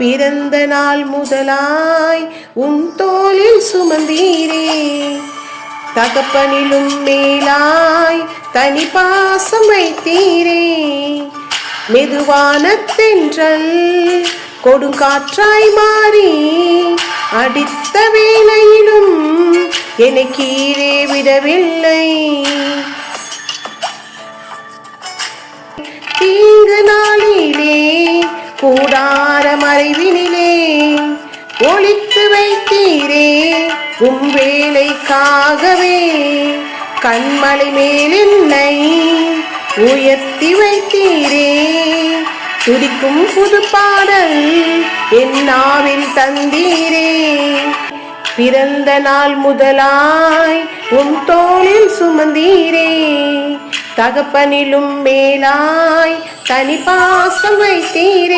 பிறந்த நாள் முதலாய் உன் தோளில் சுமந்தீரே. தகப்பனிலும் மேலாய் தனி பாசம் வைத்தீரே. மெதுவான தென்றல் கொடுங்காற்றாய் மாறி அடித்த வேளையிலும் என்னை கீழே விடவில்லை. தீங்கு நாளில் கூடார மறைவினிலே ஒழித்து வைத்தீரே உம் வேலைக்காகவே கண்மலை மேல் என்னை உயர்த்தி வைத்தீரே. துடிக்கும் புது பாடல் என் நாவில் தந்தீரே. பிறந்த நாள் முதலாய் உன் தோளில் சுமந்தீரே. தகப்பனிலும் மேலாய் தனி பாசம் வைத்தீரே.